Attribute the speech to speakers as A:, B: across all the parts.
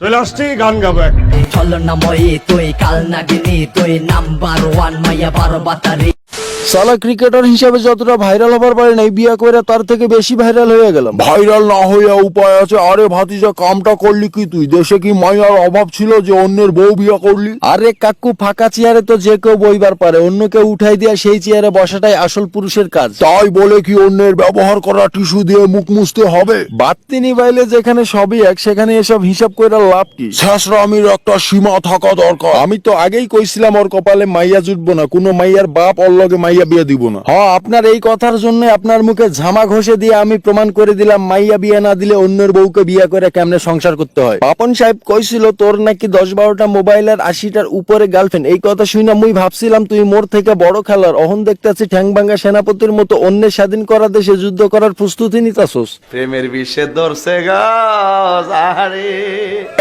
A: চলে এক
B: ছলনাময়ী তুই কাল নাগিনী তুই নাম্বার ওয়ান মাইয়া বারো বাতারি।
C: সালা ক্রিকেটার হিসেবে যতটা ভাইরাল হবার পারে নাই বিয়া করে তার থেকে বেশি ভাইরাল হয়ে গেলাম। ভাইরাল না হইয়া উপায় আছে। আরে ভাতিজা কামটা করলি কি তুই? দেশে কি মাইয়ার অভাব ছিল যে অন্যের বউ বিয়া করলি? আরে কাকু ফাঁকা চেয়ারে তো যে কেউ বইবার পারে। উঠাই দিয়া সেই চেয়ারে বসাটাই আসল পুরুষের কাজ। তাই বলে কি অন্যের ব্যবহার করা টিস্যু দিয়ে মুখ মুছতে হবে? বাত্তি নিবাইলে যেখানে সবই এক সেখানে এসব হিসাব করে লাভ কি? শেষরামির একটা সীমা থাকা দরকার। আমি তো আগেই কইছিলাম ওর কপালে মাইয়া জুটবো না। কোনো মাইয়ার বাপ ওর লগে মাইয়া বিয়ে দিব না। হ্যাঁ আপনার এই কথার জন্য আপনার মুখে ঝামা ঘষে দিয়ে আমি প্রমাণ করে দিলাম মাইয়া বিয়ে না দিলে অন্যের বউকে বিয়ে করে কেমনে সংসার করতে হয়। পাপন সাহেব কইছিল তোর নাকি দশ বারোটা মোবাইল আর আশিটার উপরে গার্লফ্রেন্ড এই কথা শুনে মুই ভাবছিলাম তুই মোর থেকে বড় খেলার অহন দেখতেছি ঠ্যাংবাঙ্গা সেনাপতির মতো অন্যের স্বাধীন করা দেশে যুদ্ধ করার প্রস্তুতি নিতাছোস।
D: প্রেমের বিষে ধরছে আরে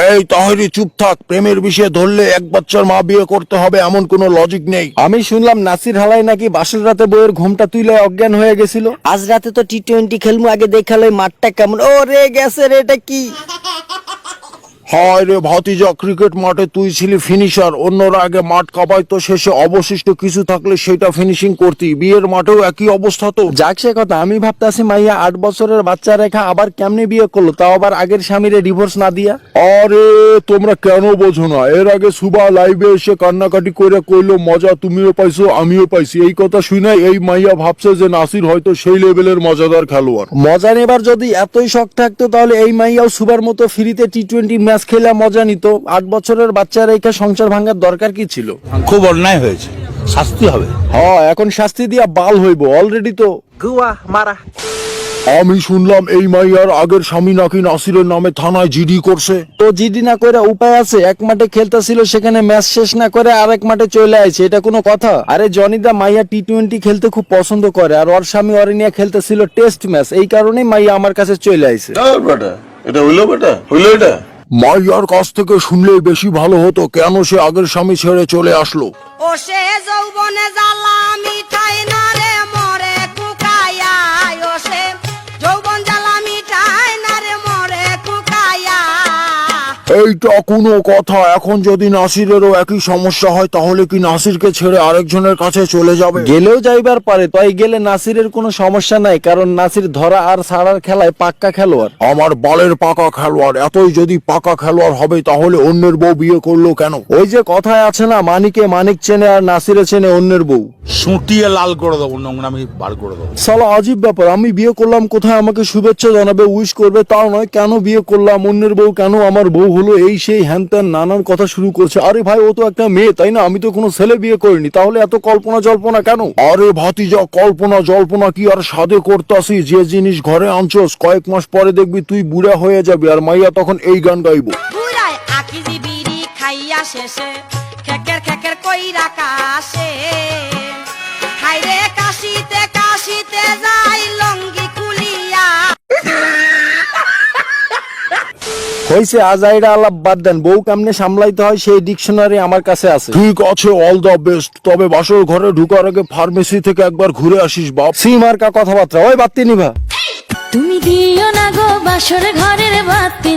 C: এই তাহলে চুপ থাক। প্রেমের বিষয়ে ধরলে এক বাচ্চার মা বিয়ে করতে হবে এমন কোনো লজিক নেই। আমি শুনলাম নাসির হালাই নাকি বাসের রাতে বইয়ের ঘুমটা তুইলে অজ্ঞান হয়ে গেছিল। আজ রাতে তো টি টোয়েন্টি খেলব আগে দেখালে মাঠটা কেমন। ও রে গেছে রে, এটা কি? হায় রে ভাতিজা ক্রিকেট মাঠে তুই ছিলি ফিনিশার অন্যরা আগে মাঠ কাবাই তো শেষে অবশিষ্ট কিছু থাকলে সেটা ফিনিশিং করতি। বিয়ের মাঠেও একই অবস্থা তো। যাক সে কথা আমি ভাবতাছি মাইয়া আট বছরের বাচ্চা রেখা আবার কেমনে বিয়ে করল তাও আবার আগের স্বামীরে ডিভোর্স না দিয়া? আরে তোমরা কেন বোঝো না? এর আগে সুবা লাইভে এসে কান্নাকাটি করে কইলো মজা তুমিও পাইছো আমিও পাইছি। এই কথা শুনে এই মাইয়া ভাবছে যে নাসির হয়তো সেই লেভেলের মজাদার খেলোয়াড়। মজা নেবার যদি এতই শখ থাকতো তাহলে এই মাইয়াও সুবার মতো ফ্রিতে টি টোয়েন্টি ম্যাচ খেলে মজা নিত। আট বছরের বাচ্চা রেখে সংসার ভাঙার দরকার কি ছিল?
E: খুব অন্যায় হয়েছে। শাস্তি হবে।
C: হ্যাঁ এখন শাস্তি দিয়া বাল হইব অলরেডি তো। গুয়া মারা। আমি শুনলাম এই মাইয়ার আগের স্বামী নাকি নাসিরের নামে থানায় জিডি করছে। তো জিডি না করে উপায় আছে? এক মাঠে খেলতেছিল সেখানে ম্যাচ শেষ না করে আরেক মাঠে চলে আইছে। এটা কোনো কথা? আরে জনিদা মাইয়া টি টোয়েন্টি খেলতে খুব পছন্দ করে আর ওর স্বামী ওর নিয়ে খেলতেছিল টেস্ট ম্যাচ এই কারণেই মাইয়া আমার কাছে চলে আইছে।
D: এটা হইল বেটা। হইল এটা।
C: মাইয়ার কাছ থেকে শুনলে বেশি ভালো হতো কেন সে আগের স্বামী ছেড়ে চলে আসলো?
F: ও সে যৌবনে জ্বালা
C: এইটা কোনো কথা। এখন যদি নাসিরেরও একই সমস্যা হয় তাহলে কি নাসিরকে ছেড়ে আরেকজনের কাছে চলে যাবে? গেলেও যাইবার পারে তাই গেলে নাসিরের কোনো সমস্যা নাই কারণ নাসির ধরা আর ছাড়ার খেলায় পাক্কা খেলোয়াড়। আমার বালের পাকা খেলোয়াড় এতই যদি পাকা খেলোয়াড় হবে তাহলে অন্যের বউ বিয়ে করল কেন? ওই যে কথায় আছে না মানিকে মানিক চেনে আর নাসিরে চেনে অন্যের বউ।
E: সুটিয়ে লাল করে দেবো নোংরামি বার করে দেবো।
C: সালা আজীব ব্যাপার আমি বিয়ে করলাম কোথায় আমাকে শুভেচ্ছা জানাবে উইশ করবে তাও নয় কেন বিয়ে করলাম অন্যের বউ কেন আমার বউ হলো এই সেই হ্যান ত্যান নানান কথা শুরু করছে। আরে ভাই, ও তো একটা মেয়ে, তাই না? আমি তো কোনো ছেলে বিয়ে করিনি, তাহলে এত কল্পনা জল্পনা কেন? আরে ভাতিজা, কল্পনা জল্পনা কি আর সাদে করতাসি? যে জিনিস ঘরে আনছস, কয়েক মাস পরে দেখবি তুই বুড়া হয়ে যাবি, আর মাইয়া তখন এই গান গাইবো।
F: কইরা কাশে। কাশিতে কাশিতে
C: হয়েছে আজ আইরা আলাপ বাদ দেন বউ কেমনে সামলাইতে হয় সেই ডিকশনারি আমার কাছে আছে। ঠিক আছে অল দ্য বেস্ট তবে বাসর ঘরে ঢুকার আগে ফার্মেসি থেকে একবার ঘুরে আসিস বাপ। সি মার্কা কথাবার্তা ওই বাত্তি নিভা।
G: তুমি দিও না গো বাসর ঘরের বাতি